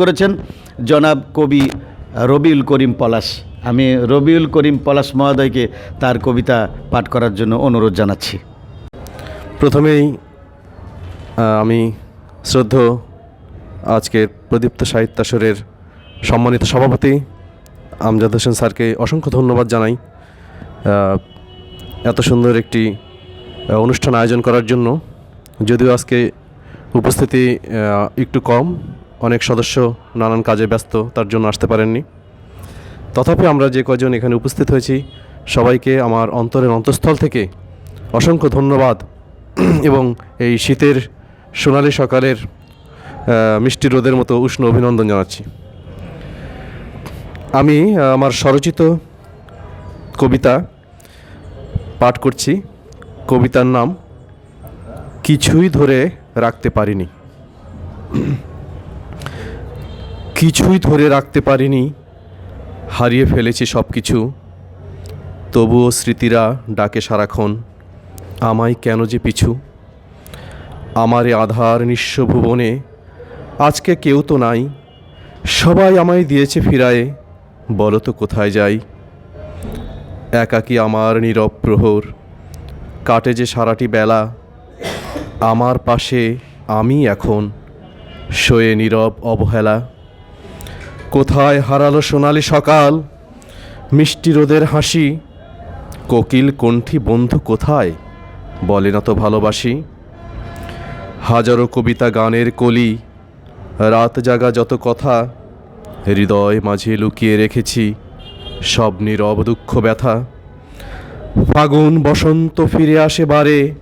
করেছেন জনাব কবি রবিউল করিম পলাশ। আমি রবিউল করিম পলাশ মহোদয়কে তার কবিতা পাঠ করার জন্য অনুরোধ জানাচ্ছি। প্রথমেই আমি শ্রদ্ধ আজকের প্রদীপ্ত সাহিত্যাসরের সম্মানিত সভাপতি আমজাদ হোসেন স্যারকে অসংখ্য ধন্যবাদ জানাই। এত সুন্দর একটি অনুষ্ঠান আয়োজন করার জন্য। যদিও আজকে উপস্থিতি একটু কম অনেক সদস্য নানান কাজে ব্যস্ত, তার জন্য আসতে পারেননি। তথাপি আমরা যে কজন এখানে উপস্থিত হয়েছি, সবাইকে আমার অন্তরের অন্তঃস্থল থেকে অসংখ্য ধন্যবাদ। এবং এই শীতের সোনালি সকালের মিষ্টি রোদের মতো উষ্ণ অভিনন্দন জানাচ্ছি। আমি আমার স্বরচিত কবিতা পাঠ করছি। কবিতার নাম, কিছুই ধরে রাখতে পারিনি। কিছুই ধরে রাখতে পারিনি। হারিয়ে ফেলেছি সব কিছু তবুও স্মৃতিরা ডাকে সারাক্ষণ, আমায় কেন যে পিছু? আমারে আধার নিঃস্ব ভুবনে, আজকে কেউ তো নাই। সবাই আমায় দিয়েছে ফিরায়ে, বলো তো কোথায় যাই? একাকি আমার নীরব প্রহর, কাটে যে সারাটি বেলা। আমার পাশে আমি এখন, শোয়ে নীরব অবহেলা। কোথায় হারালো সোনালি সকাল? মিষ্টি রোদের হাসি। কোকিল, কণ্ঠী, বন্ধু কোথায়? বলে না তো ভালোবাসি। হাজারো কবিতা গানের কলি। রাত জাগা যত কথা। হৃদয় মাঝে লুকিয়ে রেখেছি সব নীরব দুঃখ ব্যথা। ফাগুন বসন্ত ফিরে আসে বারে,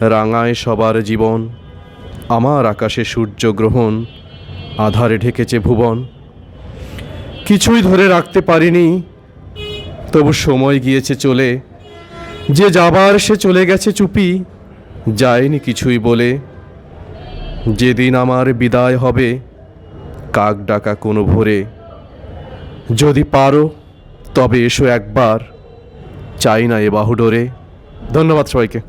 রাঙায় সবার জীবন। আমার আকাশে সূর্যগ্রহণ আধারে ঢেকেছে ভুবন। কিছুই ধরে রাখতে পারিনি। তবু সময় গিয়েছে চলে। যে যাবার সে চলে গেছে চুপি, যায়নি কিছুই বলে। যেদিন আমার বিদায় হবে, কাক ডাকা কোনো ভোরে। যদি পারো, তবে এসো একবার, চাই না এ বাহুডোরে। ধন্যবাদ সবাইকে।